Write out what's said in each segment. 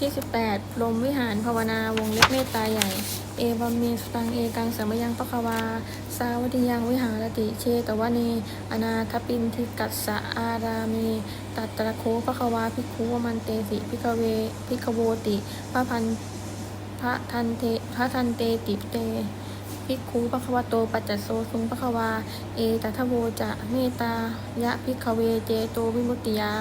ที่ 18ลมวิหารภาวนาวงเล็บเมตตาใหญ่ เอวามีสตังเอกังสมยังปะคะวา สาวัติยังวิหารติเชตวะเน อนาทปินทิกัสสะอารามีตัตตระโคปะคะวาพิกุวมันเตสิพิกเวพิกโวติพระพันพระทันเทพระทันเตติเต ภิกขุปะคะวะโตปัจจโสสุงปะคะวา เอตัทโวจะเมตายะภิกขเวเจโตวิมุตติยา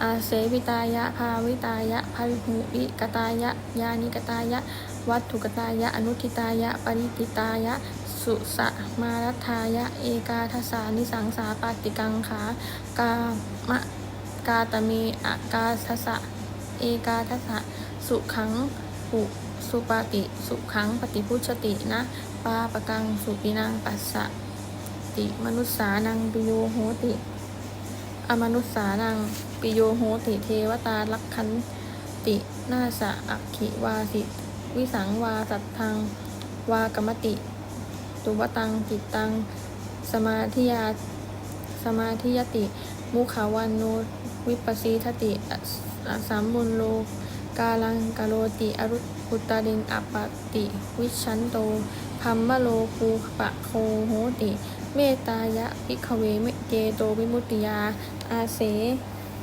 อาเสวิตายะภาวิตายะภาวิหุวิกตายะยานิกตายะ วัตถุกตายะอนุทิตายะปริติตายะสุสะมารัทายะเอกาทสานิสังสาปาติกังขากามะกาตเมอากาทสะเอกาทสะสุขังปุ สุปาติสุขังปฏิพุชตินะปาปะกังสุปินังปัสสะติมนุสสานังปิโยโหติ อมนุสสานังปิโยโหติเทวตาลักขันตินาสะอักขิวาสิ วิสังวาสัตทังวากรรมติ ตุวตังจิตตัง สมาธิยาสมาธิยติ มุขาวันโนวิปัสสีทติอสัมมุนโลกาลังกาโลติอรุปุ ตตาริงอปติ วิชันโตพัมมะโลภูปะโคโหติ เมตายะพิกเวเมเจโตวิมุตติยา อาเส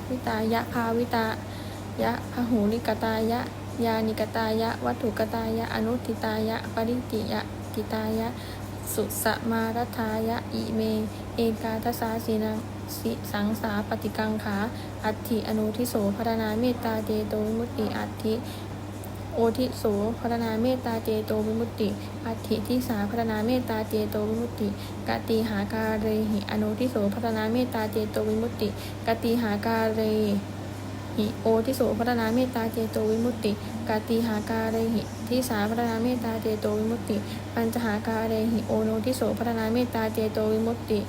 วิตายะภาวิตายะพหูนิกตายะ ยานิกตายะ วัตถุกตายะ อนุทิตายะ ปริติยะกิตายะ สุสมารัทายะอิเม เอกาทสาสีนังสิสังสาปฏิกังขา อัตถิอนุทิโสพัฒนาเมตตาเจโตมุตติอัตถิ โอทิโสพัฒนาเมตตาเจโตวิมุตติ อัตถิที่สาพัฒนาเมตตาเจโตวิมุตติ กติหาการเรหิอนุทิโสพัฒนาเมตตาเจโตวิมุตติ กติหาการเรหิโอทิโสพัฒนาเมตตาเจโตวิมุตติกติหาการเรหิที่สาพัฒนาเมตตาเจโตวิมุตติ ปัญจหาการเรหิโอโนทิโสพัฒนาเมตตาเจโตวิมุตติ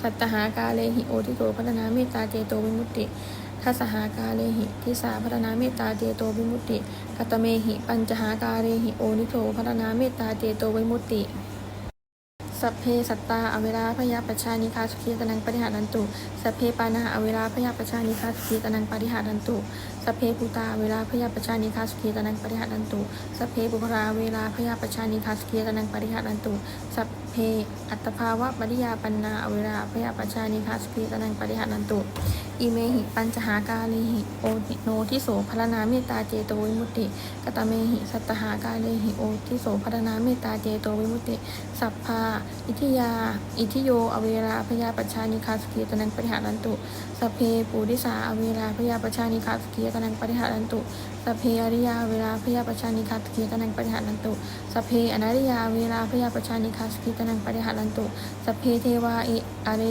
สัตตหากาเลหิโอทิโสพัฒนาเมตตาเจโตวิมุตติ ทัสหากาเลหิทิสาพัฒนาเมตตาเจโตวิมุตติกัตเมหิปัญจหากาเลหิโอนิโสพัฒนาเมตตาเจโตวิมุตติสัพเพสัตตาอเวราพยาปชชานิคาสุขีตนังปริหารันตุสัพเพปานาอเวราพยาปชชานิคาสุขีตนังปริหารันตุสัพเพภูตาเวลาพยาปชชานิคาสุขีตนังปริหารันตุสัพเพบุพราเวลาพยาปชชานิคาสุขีตนังปริหารันตุสัพเพ เพ อัตภาวะปริยาปันนาอเวราพยาปชชานิคาสุขีตนังปริหารันตุ อิเมหิปัญจหากาลิหิโอติโนทิโสพรณาเมตตาเจโตวิมุตติกตเมหิสัตหากาลิหิโอทิโสพรณาเมตตาเจโตวิมุตติ สัพพา อิทิยา อิทิโยอเวราพยาปัชานิคาสกีตนังปริหารันตุสพเพปูริสาอเวราพยาปัชานิคาสกีตนังปริหารันตุสเพอริยาเวลาพยาปัชชานิคาสกีตนังปริหารันตุสเพอนาริยาเวลาพยาปัชชานิคาสกีตนังปริหารันตุสเพเทวาอิอเร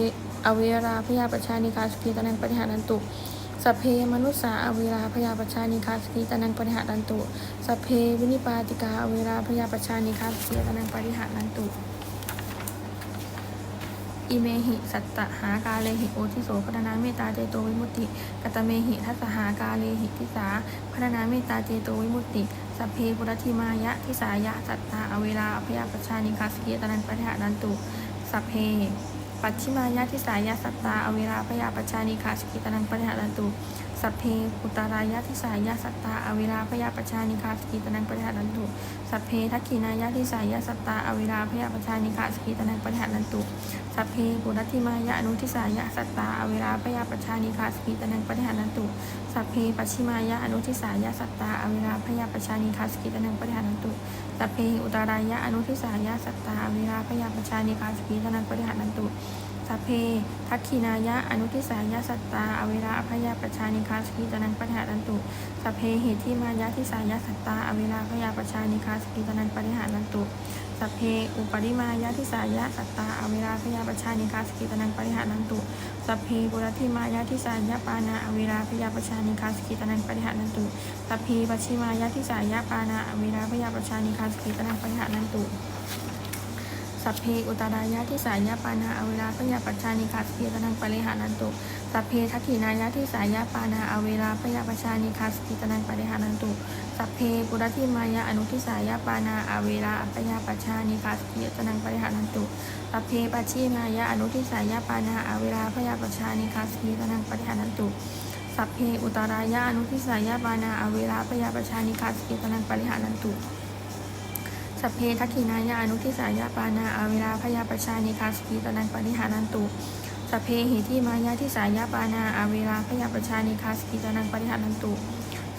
อเวราพยาปัชชานิคาสกีตนังปริหารันตุสเพมนุสสาอเวราพยาปชานิคาสกีตนังปริหารันตุสเพวินิปาติกาอเวราพยาปชานิคาสกีตนังปริหารันตุ อิเมหิสัตตหากาเลหิโอทิโสพัฒนาเมตตาเจโตวิมุตติกตเมหิทัสหากาเลหิทิสาพัฒนาเมตตาเจโตวิมุตติสัพเพปุรธิมายะทิสายะสัตตาอเวลาอภยาปชานิคาสกิตนันปะทะนันตุสัพเพปัจฉิมายะทิสายะสัตตาอเวลาพยาปชานิคาสกิตนันปะทะนันตุ สัพเพอุตารายะทิสายะสัตตาอเวลาพยาปชานิคาสกิตนังปริหารันตุสัพเพทักขินายะทิสายะสัตตาอเวลาพยาปชานิคาสกิตนังปริหารันตุสัพเพปุรัติมายะอนุทิสายะสัตตาอเวลาพยาปชานิคาสกิตนังปริหารันตุสัพเพปชิมายะอนุทิสายะสัตตาอเวลาพยาปชานิคาสกิตนังปริหารันตุสัพเพอุตารายะอนุทิสายะสัตตาอเวลาพยาปชานิคาสกิตนังปริหารันตุ สัพเพ ทักขินายะ อนุทิสายะสัตตา อเวราอภยาปชานิคาสกิตนังปริหารันตุสัพเพเหติมายะทิสายะสัตตา อเวราพยาปชานิคาสกิตนังปริหารันตุสัพเพ อุปริมายะทิสายะสัตตา อเวราพยาปชานิคาสกิตนังปริหารันตุสัพเพปุรธิมายะทิสายะปานา อเวราพยาปชานิคาสกิตนังปริหารันตุสัพเพปัชิมายะทิสายะปานา อเวราพยาปชานิคาสกิตนังปริหารันตุ สัพเพอุตารายะทิสายยะปานาอเวราพยาปัจจานิคาสกิตนังปริหารันตุสัพเพทักขินายะทิสายยะปานาอเวราพยาปัจจานิคาสกิตนังปริหารันตุสัพเพปุรธิมายะอนุทิสายะปานาอเวราพยาปัจจานิคาสกิตนังปริหารันตุสัพเพปัจฉิมายะอนุทิสายะปานาอเวราพยาปัจจานิคาสกิตนังปริหารันตุสัพเพอุตารายะอนุทิสายะปานาอเวราพยาปชานิคาสกิตนังปริหานันตุ สัพเพทักขินายะอนุทิสายะปานาอเวราพยาปชานิคาสกิตนังปริหานันตุสัพเพเหิทิมายะทิสายะปานาอเวราพยาปชานิคาสกิตนังปริหานันตุ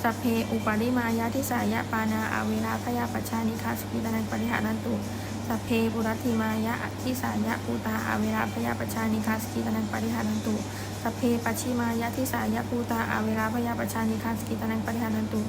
สัพเพอุปาริมายะทิสายะปานาอเวราพยาปชานิคาสกิตนังปริหานันตุสัพเพปุรัติมายะทิสายะปูตาอเวราพยาปชานิคาสกิตนังปริหานันตุสัพเพปัชิมายะทิสายะปูตาอาเวลาพยาปชานิคาสกิตนังปริหานันตุ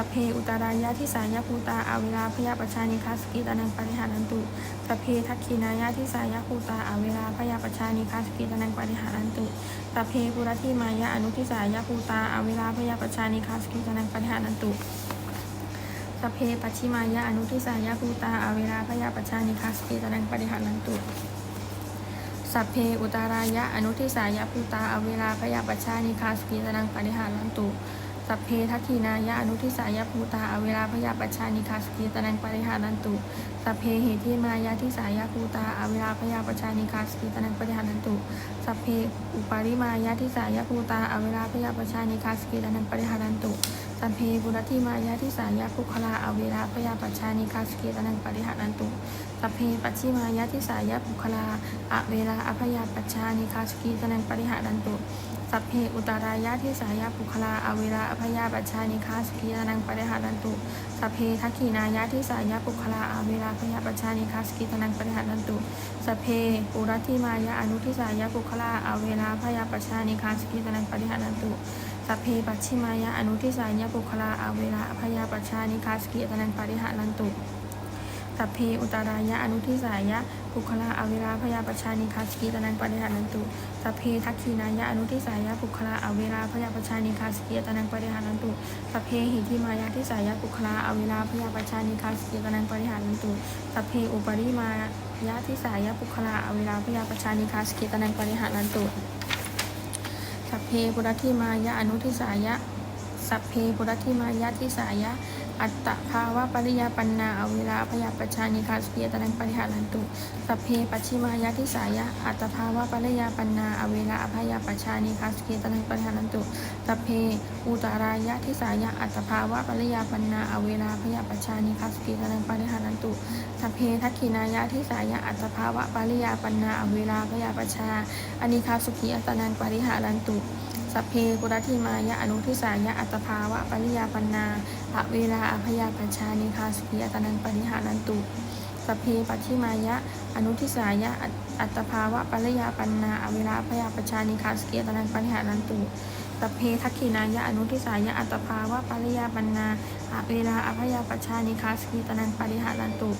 สัพเพอุตารายะทิสายะปูตาอาเวลาพยาปชานิคาสกิตานังปริหานันตุสัพเพทักขินายะทิสายะปูตาอาเวลาพยาปชานิคาสกิตานังปริหานันตุสัพเพปุรติมายะอนุทิสายะปูตาอาเวลาพยาปชานิคาสกิตานังปริหานันตุสัพเพปัชชิมายะอนุทิสายะปูตาอาเวลาพยาปชานิคาสกิตานังปริหานันตุสัพเพอุตารายะอนุทิสายะภูตาอเวลาพยาปชานิคาสกิตนังปริหารันตุ สัพเพทักขีนายะอนุทิสายะภูตาอเวลาพยาปัชานิคาสกิตนังปริหารันตุสัพเพเหติมายะทิสายะภูตาอเวลาพยาปัชานิคาสกิตนังปริหารันตุสัพเพอุปาริมายะทิสายะภูตาอเวลาพยาปัชานิคาสกิตนังปริหารันตุสัพเพบุรติมายะทิสายะปุคลาอเวลาพยาปัชานิคาสกิตนังปริหารันตุสัพเพปัชชิมายะทิสายะปุคลาอเวลาอภยาปัชชานิคาสกีตนังปริหารันตุ สัพเพอุตารายะทิสายะปุคลาอเวลาอภยาปัชชานิคาสกีตนังปริหารันตุสัพเพทักขีนายะทิสายะปุคลาอเวลาพยาปัชชานิคาสกีตนังปริหารันตุสัพเพปุรัติมายะอนุทิสายะปุคลาอเวลาพยาปัชชานิคาสกีตนังปริหารันตุสัพเพปัชชิมายะอนุทิสายะปุคลาอเวลาอภยาปัชชานิคาสกีตนังปริหารันตุสัพเพอุตารายะอนุทิสายะ ปุคลาอเวลาพยาปชานิคาสกิตนังปริหานันตุสัพเพทักขีนายะอนุทิสายะปุคลาอเวลาพยาปชานิคาสกิตนังปริหานันตุสัพเพหิทิมายะทิสายะปุคลาอเวลาพยาปชานิคาสกิตนังปริหานันตุสัพเพอุปริมายะทิสายะปุคลาอเวลาพยาปชานิคาสกิตนังปริหานันตุสัพเพปุรติมายะอนุทิสายะสัพเพปุรติมายะทิสายะ อัตตภาวะปริยาปันนาอเวลาพยาปชานิคาสเปียตนังปริหารันตุสัพเพปัชิมายะทิสายะอัตตภาวะปริยาปันนาอเวลาอภยาปชานิคาสเปียตนังปริหารันตุสัพเพอุตารายะทิสายะอัตตภาวะปริยาปันนาอเวลาพยาปชานิคาสเปียตนังปริหารันตุสัพเพทักขินายะทิสายะอัตตภาวะปริยาปันนาอเวลาพยาปชาอนิคาสุขีอัตนังปริหารันตุ สัพเพกุรติมายะอนุทิสายะอัตภาวะปริยาปันนาอะเวลาอภยาปัญชานิคาสุขีอัตนังปริหารันตุสัพเพปัชชิมายะอนุทิสายะอัตภาวะปริยาปันนาอะเวลาอภยาปัญชานิคาสุขีอัตนังปริหารันตุสัพเพทักขินายะอนุทิสายะอัตภาวะปริยาปันนาอะเวลาอภยาปัญชานิคาสุขีอัตนังปริหารันตุ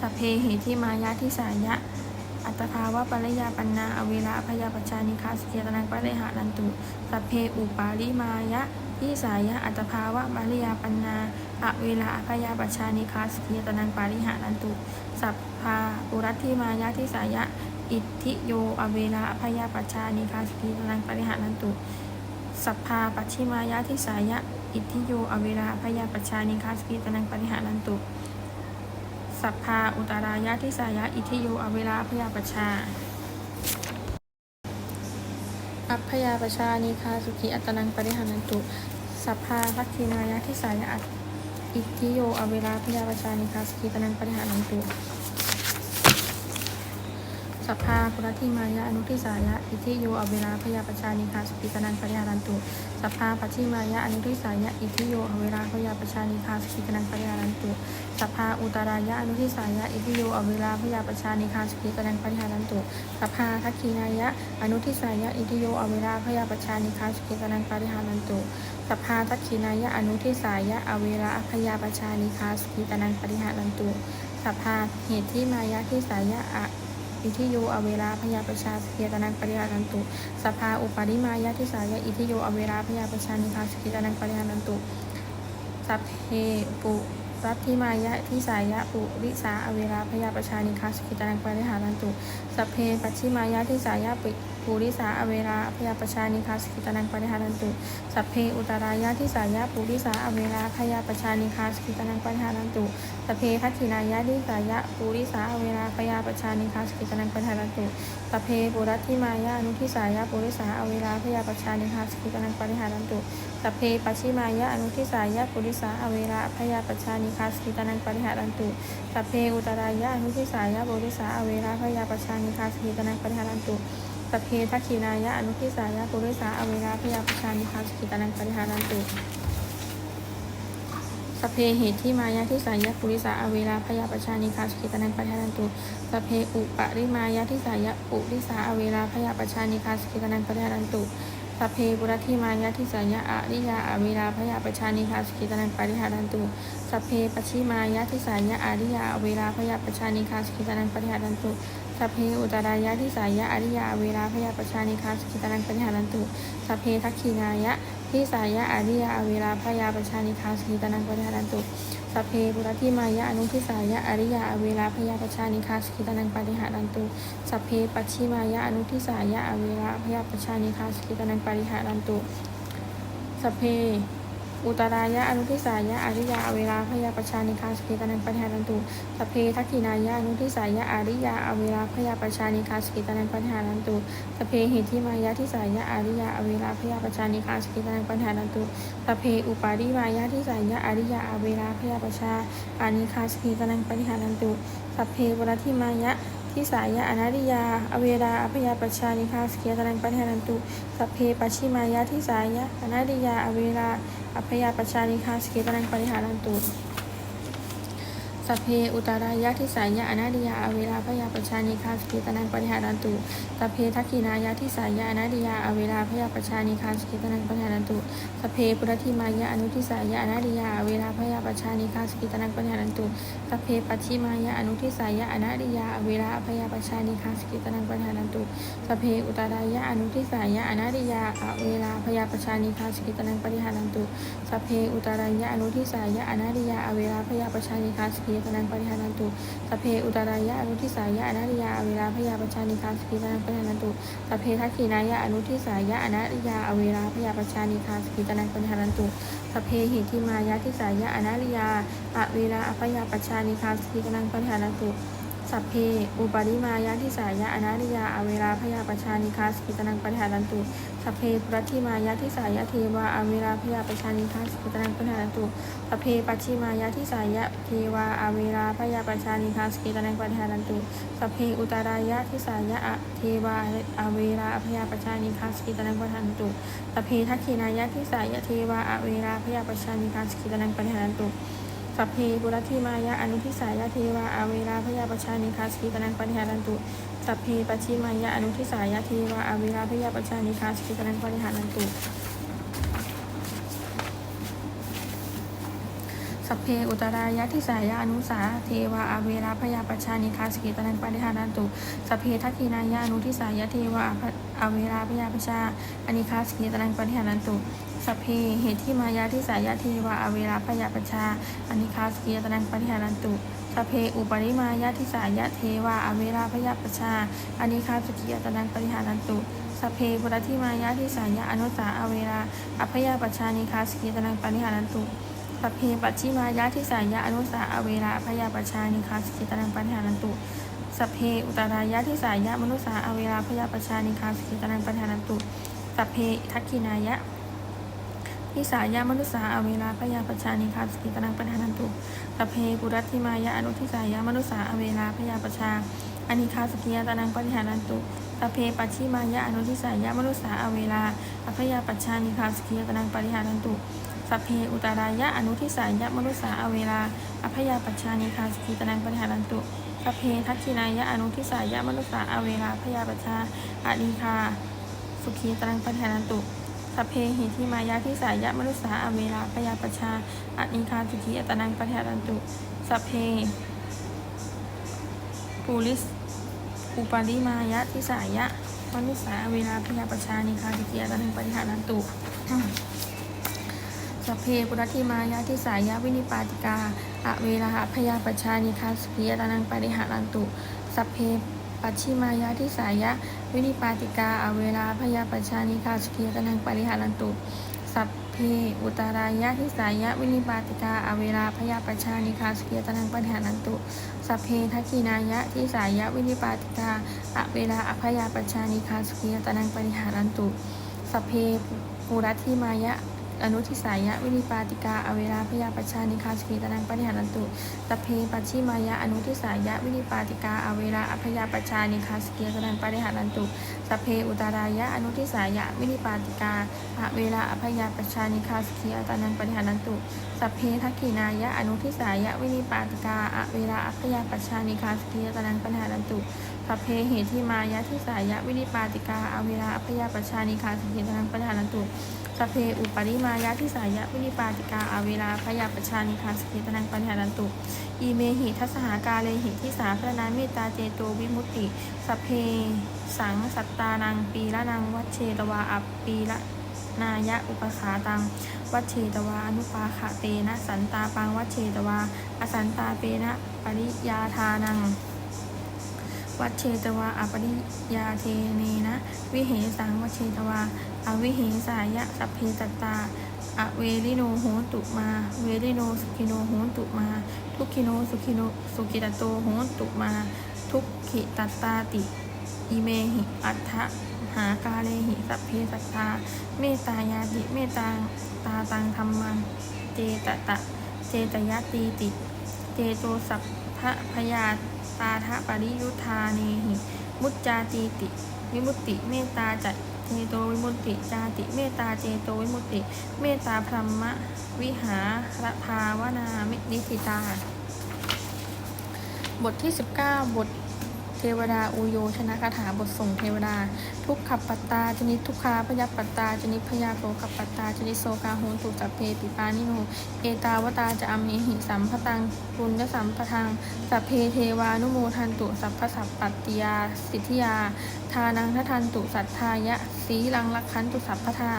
สัพเพเหติมายะทิสายะ อัตภาวะปริยาปันนาอเวลาพยาปชานิคาสเกียตนังปริหารันตุสัพเพอุปาลิมายะทิสายะอัตภาวะปริยาปันนาอเวลาพยาปชานิคาสเกียตนังปริหารันตุสัพพาอุรัติมายะทิสายะอิทธิโยอเวลาพยาปชานิคาสเกียตนังปริหารันตุสัพพาปัชิมายะทิสายะอิทธิโยอเวลาพยาปชานิคาสเกียตนังปริหารันตุ สัพพาอุตารายะทิสายะอิทิโยอเวลาพยาปชา อัพยาปชานิคาสุขีอัตนังปริหานันตุ สัพพาทักขินายะทิสายะอัตอิทิโยอเวลาพยาปชานิคาสุขีอัตนังปริหานันตุ สัพพาปุรติมายะอนุทิสายะอิทิโยอเวลาพยาปชานิคาสุขีตนังปริหารันตุสัพพาปัชชิมายะอนุทิสายะอิทิโยอเวลาพยาปชานิคาสุขีตนังปริหารันตุสัพพาอุตารายะอนุทิสายะอิทิโยอเวลาพยาปชานิคาสุขีตนังปริหารันตุสัพพาทักขีนายะอนุทิสายะอิทิโยอเวลาพยาปชานิคาสุขีตนังปริหารันตุสัพพาทักขีนายะอนุทิสายะอเวลาพยาปชานิคาสุขีตนังปริหารันตุสัพพาเหตุที่มายะทิสายะ อิทิโยอเวลาพยาประชาสเกียตนังปริหารันตุสภาอุปาริมายะทิสายะอิทิโยอเวลาพยาประชานิคาสเกียตนังปริหารันตุสัพเพปุรัตทิมายะทิสายะปุริสาอเวลาพยาประชานิคาสกิตนังปริหารันตุสัพเพปัชิมายะทิสายะปิ ภูริสาอเวราพยาปชานิคาสกิตานังปริหารันตุ สัพเพอุตรายะที่สายะภูริสาอเวราพยาปชานิคาสกิตานังปริหารันตุ สัพเพพัทินายะที่สายะภูริสาอเวราพยาปชานิคาสกิตานังปริหารันตุ สัพเพปุรัติมายะอนุทิสายะภูริสาอเวราพยาปชานิคาสกิตานังปริหารันตุ สัพเพปัชชิมายะอนุทิสายะภูริสาอเวราพยาปชานิคาสกิตานังปริหารันตุสัพเพอุตรายะอนุทิสายะภูริสาอเวราพยาปชานิคาสกิตานังปริหารันตุสัพเพทักขินายะอนุทิสายะปุริสาอเวราพยาปชานิคาสกิตานังปริหารันตุสัพเพเหตุที่มายะที่สายะปุริสาอเวราพยาปชานิคาสกิตานังปริหารันตุสัพเพอุปริมายะที่สายะปุริสาอเวราพยาปชานิคาสกิตานังปริหารันตุ สัพเพปุรัติมายะที่สายะอริยาอเวราพยาประชานิคาสกิตานังปริหารันตุสัพเพปชิมายะที่สายะอริยาอเวราพยาประชานิคาสกิตานังปริหารันตุสัพเพอุตรายะที่สายะอริยาเวราพยาประชานิคาสกิตานังปริหารันตุสัพเพทักขีนายะ ที่สายะอริยาอเวราพยาประชานิคาสกิตนังปริหารันตุสัพเพปุรติมายะอนุทิสายะอริยาอเวราพยาประชานิคาสกิตนังปริหารันตุสัพเพปัชชิมายะอนุทิสายะอเวราพยาประชานิคาสกิตนังปริหารันตุสัพเพ อุตรายะอนุทิสายะอริยาเวราพยาประชานิคาสกิตานังปริหารันตุสัพเพทักขินายะอนุทิสายะอริยาเวราพยาประชานิคาสกิตานังปริหารันตุสัพเพเหติมายะทิสายะอริยาเวราพยาประชานิคาสกิตานังปริหารันตุสัพเพอุปาริมายะทิสายะอริยาเวราพยาประชาอานิคาสกิตานังปริหารันตุสัพเพวรทิมายะ ทิสายะอนาริยา อเวราอภยาปชานิคาสกิตานังปัญหานันตุสัพเพปัชิมายะทิสายะอนาริยา อเวราอภยาปชานิคาสกิตานังปัญหานันตุ พเพอุตรายะทิสายะอนาดิยาอเวราพยาปชานิคาสกิตานังปริหารันตุสเพทักขินายะทิสายะอนาดิยาอเวราพยาปชานิคาสกิตานังปริหารันตุสเพปุรธิมายะอนุทิสายะอนาดิยาอเวราพยาปชานิคาสกิตานังปริหารันตุสเพปัชิมายะอนุทิสายะอนาดิยาอเวราพยาปชานิคาสกิตานังปริหารันตุสเพอุตรายะอนุทิสายะอนาดิยาอเวราพยาปชานิคาสกิตานังปริหารันตุสเพอุตรายะอนุทิสายะอนาดิยาอเวราพยาปชานิคาสกิตนังปริหารันตุสัพเพอุตรายะอนุทิสายะอนาดิยาเวลาพยาปชานิคาสกิตานังปริหารันตุสัพเพทักขินายะอนุทิสายะอนาดิยาเวลาพยาปชานิคาสกิตานังปริหารันตุสัพเพหิทิมายะทิสายะอนาดิยาอเวลาอภยาปชานิคาสกิตานังปริหารันตุ สัพเพ อุปาริมายะทิสายะอนาริยา อเวราพยาปชานิคาสกิตนังปริหารันตุ สัพเพปรัติมายะทิสายะเทวา อเวราพยาปชานิคาสกิตนังปริหารันตุ สัพเพปัชิมายะทิสายะเทวา อเวราพยาปชานิคาสกิตนังปริหารันตุ สัพเพอุตรายะทิสายะเทวา อเวราพยาปชานิคาสกิตนังปริหารันตุ สัพเพทักขินายะทิสายะเทวา อเวราพยาปชานิคาสกิตนังปริหารันตุ สัพเพบุรธิมายะอนุทิสายะเทวาอาเวราพยาปชานิคาสกิปนังปริหารันตุสัพเพปัชชิมายะอนุทิสายะเทวาอาเวราพยาปชานิคาสกิปนังปริหารันตุ สัพเพอุตรายะทิสายะอนุสาเทวาอาเวราพยาปชานิคาสกิตานังปริหารันตุสัพเพทักขินายะอนุทิสายะเทวาอาเวราพยาปชาอนิคาสกิตานังปริหารันตุสัพเพเหตุที่มายาที่สายะเทวาอเวราพยาปชาอนิคาสกิยตนังปริหารันตุสัพเพอุปริมายาที่สายะเทวาอเวราพยาปชาอนิคาสกิยตนังปริหารันตุสัพเพปุรธิมายาที่สายะอนุสาอเวราอภยาปชานิคาสกิยตนังปริหารันตุ สัพเพปัจฉิมายาที่สายะอนุสาอเวราพยาปชานิคาสกิตนังปริหารันตุสัพเพอุตรายะที่สายะมนุสาอเวราพยาปชานิคาสกิตนังปริหารันตุสัพเพทักขินายะทิสายามนุสาอเวลาพยาปชานิคาสกิตนังปทานันตุสัพเพปุรัติมายะอนุทิสายามนุสาอเวลาพยาปชาอนิคาสกิยตนังปฏิหานันตุสัพเพปัชชิมายะอนุทิสายามนุสาอเวลาอภยาปชานิคาสกิยตนังปฏิหานันตุ สัพเพอุตารายะอนุทิสายามนุสาอเวลาอภยาปัชานิคาสกิตนังปฏิหานันตุสัพเพทักขินายะอนุทิสายามนุสาอเวลาพยาปัชาอนิคาสุขีตนังปฏิหานันตุสัพเพหิทิมายาทิสายะมนุษสาอเวลาพยาปัชาอนิคาสุขีอัตนังปะเทรันตุสัพเพปูริสอุปาริมายะทิสายะมนุษสาอเวลาพยาปัชานิคาสุขีอัตนังปะเทรันตุ สัพเพปุรธิมายาทิสายะวินิปาติกาอเวลาพยาปชานิคาสุขีอัตนังปะเทหารันตุสัพเพปัจฉิมายะทิสายะวินิปาติกา อเวลาพยาปชานิคาสุขียตนังปริหารันตุสัพเพอุตารายะทิสายะวินิปาติกา อเวลาพยาปชานิคาสุขียตนังปริหารันตุสัพเพทักขินายะทิสายะวินิปาติกา อเวลาอภยาปชานิคาสุขียตนังปริหารันตุสัพเพภูรัติมายะ อนุทิสายะวินิปาติกา อเวลาพยาปชานิคาสุขีตนังปริหารันตุสัพเพปัจฉิมายะอนุทิสายะวินิปาติกา อเวลาอภยาปชานิคาสุขีตนังปริหารันตุสัพเพอุตารายะอนุทิสายะวินิปาติกาอเวลาอภยาปชานิคาสุขีตนังปริหารันตุสัพเพทักขินายะอนุทิสายะวินิปาติกา อเวลาอภยาปชานิคาสุขีตนังปริหารันตุ สัพเพเหติมายะทิสายะวินิปาติกาอเวลาอภยาปชานิคาสุขีตนังปริหารันตุสัพเพอุปริมายะทิสายะวินิปาติกาอาเวลาพยาปชานิคาสกิตนังปัญหารันตุอีเมหิทัสหากาเลหิทิสาพระนาเมตตาเจโตวิมุตติ สัพเพสังสัตตานังปีละนังวัชเชตวาอัปปีละนายะอุปขาตัง วัชเชตวาอนุปาขะเตนะสันตาปังวัชเชตวาอสันตาเปนะปริยาทานัง วัชเชตวาอปริยาเทเนนะ วิเหสังวัชเชตวา อวิเหสายะสัพเพตตาอเวริโนโหตุมา เวริโนสุขิโนโหตุมา ทุกขิโนสุขิโนสุขิตโตโหตุมา ทุกขิตตตาติ อิเมหิอัฏฐหากาเลหิสัพเพสัตตา เมตตายาติเมตตาตาตังธรรมังเจตตะ เจตยาตีติ เจโตสัพพะพยาาทะปริยุทธาเนหิ มุจจาตีติ วิมุตติ เมตตาจัตเจโตวิมุตติ จาติ เมตตาเจโตวิมุตติ เมตตาพรหมวิหารภาวนามินิสิตา บทที่ 19 บท เทวดาอุโยชนะคาถาบทส่งเทวดา ทุกขับปัตตาจนิทุกขาพยัปปัตตาจนิพยาโสขับปัตตาจนิโสกาโหนตุสัพเพปิปานิโนเอตาวตาจะอมเหหิสัมพตังปุญญสัมปทังสัพเพเทวานุโมทันตุสัพพสัพปัตติยาสิทธิยา ทานังทัทันตุสัทธายะสีลังลักขันตุสัพพทา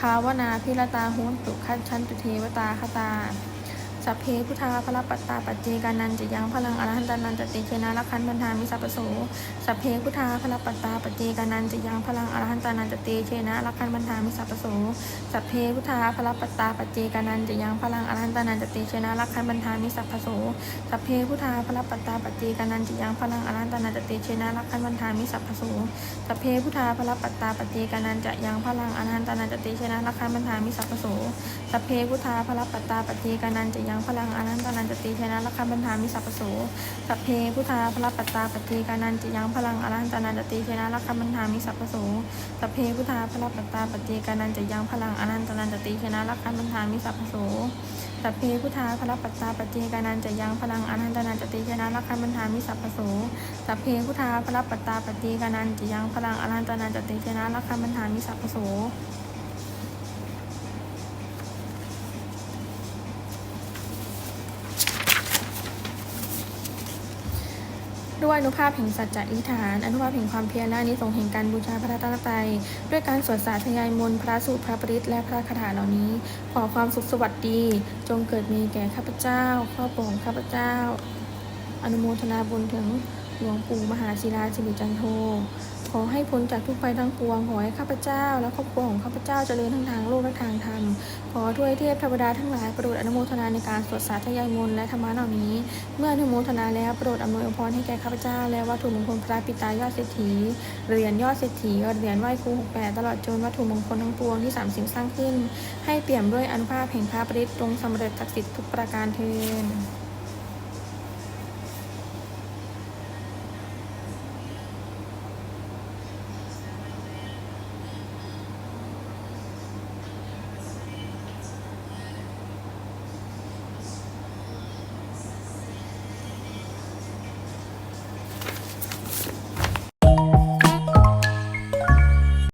ภาวนาพิรตาโหนตุคัจฉันตุเทวตาคตา สัพเพพุทธาพระปัตตาปัจเจกานันจะยังพลังอรหันตานันจะเตเชนะลักขันบันทามิสัพโสสัพเพพุทธาพระปัตตาปัจเจกานันจะยังพลังอรหันตานันจะเตเชนะลักขันบันทามิสัพโสสัพเพพุทธาพระปัตตาปัจเจกานันจะยังพลังอรหันตานันจะเตเชนะลักขันบันทามิสัพโสสัพเพพุทธาพระปัตตาปัจเจกานันจะยังพลังอรหันตานันจะเตเชนะลักขันบันทามิสัพโสสัพเพพุทธาพระปัตตาปัจเจกานันจะยังพลังอรหันตานันจะเตเชนะลักขันบันทามิสัพพโสสัพเพพุทธาพระปัตตาปัจเจกานันจะยังพลังอรหันตานันจะเตชนะลักขันบันทามิสัพพโสสัพเพพุทธาพระปัตตาปัจเจกานันจะยังพลังอรหันตานันจะเตชนะลักขันบันทามิสัพพโสสัพเพพุทธาพระปัตตาปัจเจกานันจะยังพลังอรหันตานันจะเตชนะลักขันบันทามิสัพพโสสัพเพพุทธาพระปัตตาปัจเจกานันจะยังพลังอรหันตานันจะเตชนะลักขันบันทามิสัพพโสสัพเพพุทธาพระปัตตาปัจเจกานันจะยังพลังอรหันตานันจะเตชนะลักขันบันทามิสัพพโส ด้วยอนุภาพแห่งสัจจะอธิษฐาน อนุภาพแห่งความเพียรและอานิสงแห่งการบูชาพระรัตนตรัยด้วยการสวดสาธยายมนต์พระสูตรพระปริตและพระคาถาเหล่านี้ ขอความสุขสวัสดี จงเกิดมีแก่ข้าพเจ้าครอบครัวของข้าพเจ้า อนุโมทนาบุญถึงหลวงปู่มหาศิลาสิริจันโท ขอให้พ้นจากทุกภัยทั้งปวง ขอให้ข้าพเจ้า และครอบครัวของข้าพเจ้าเจริญทั้งทางโลกและทางธรรม ขอถ้วยเทพเทวดาทั้งหลายโปรดอนุโมทนาในการสวดสาธยายมนต์และธรรมะเหล่านี้ เมื่ออนุโมทนาแล้วโปรดอำนวยอวยพรให้แก่ข้าพเจ้า และวัตถุมงคลพระปิตายอดเศรษฐีเหรียญยอดเศรษฐีเหรียญไหว้ครูหกแปดตลอดจนวัตถุมงคลทั้งปวงที่สามสิ่งสร้างขึ้น ให้เปี่ยมด้วยอนุภาพแห่งพระปริตจงสำเร็จศักดิ์สิทธิ์ทุกประการเทอญ